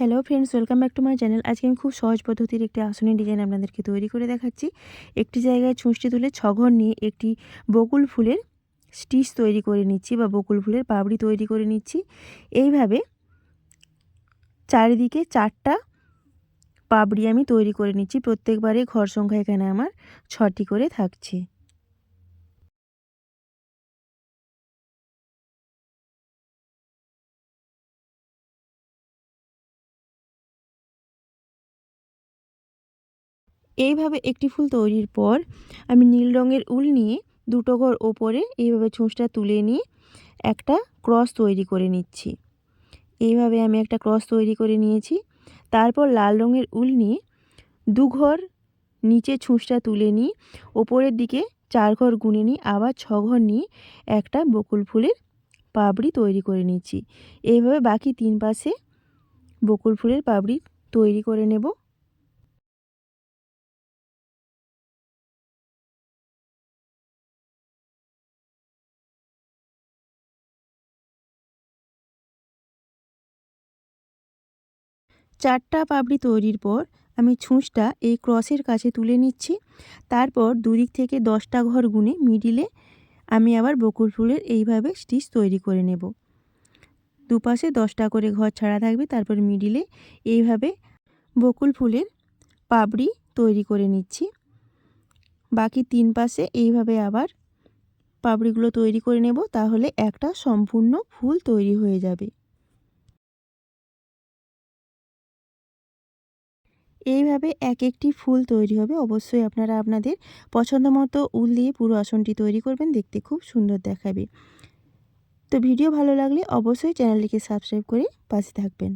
Hello friends welcome back to my channel আজকে আমি খুব সহজ পদ্ধতির একটি আসনের ডিজাইন আপনাদেরকে তৈরি করে দেখাচ্ছি। একটি জায়গায় ছুঁচটি তুলে ছঘর নিয়ে একটি বকুল ফুলের স্টিচ তৈরি করে নিচ্ছি বা বকুল ফুলের পাপড়ি তৈরি করে নিচ্ছি। এইভাবে চারিদিকে চারটা পাপড়ি আমি তৈরি করে নিচ্ছি। প্রত্যেকবারে ঘর সংখ্যা এখানে আমার ছটি করে থাকছে। এইভাবে একটি ফুল তৈরির পর আমি নীল রঙের উল নিয়ে দুটো ঘর ওপরে এইভাবে ছুঁচটা তুলে নিয়ে একটা ক্রস তৈরি করে নিচ্ছি। এইভাবে আমি একটা ক্রস তৈরি করে নিয়েছি। তারপর লাল রঙের উল নিয়ে দু ঘর নিচে ছুঁচটা তুলে নিয়ে ওপরের দিকে চার ঘর গুনে নিয়ে আবার ছ ঘর নিয়ে একটা বকুল ফুলের পাপড়ি তৈরি করে নিচ্ছি। এইভাবে বাকি তিন পাশে বকুল ফুলের পাপড়ি তৈরি করে নেব। চারটা পাপড়ি তৈরির পর আমি ছুঁচটা এই ক্রসের কাছে তুলে নিচ্ছি। তারপর দুদিক থেকে দশটা ঘর গুনে মিডিলে আমি আবার বকুল ফুলের এইভাবে স্টিচ তৈরি করে নেব। দুপাশে দশটা করে ঘর ছাড়া থাকবে, তারপর মিডিলে এইভাবে বকুল ফুলের পাপড়ি তৈরি করে নিচ্ছি। বাকি তিন পাশে এইভাবে আবার পাপড়িগুলো তৈরি করে নেব, তাহলে একটা সম্পূর্ণ ফুল তৈরি হয়ে যাবে। এইভাবে এক একটি ফুল তৈরি হবে। অবশ্যই আপনারা আপনাদের পছন্দ মতো উল দিয়ে পুরো আসনটি তৈরি করবেন, দেখতে খুব সুন্দর দেখাবে। তো ভিডিও ভালো লাগলে অবশ্যই চ্যানেলটিকে সাবস্ক্রাইব করে পাশে থাকবেন।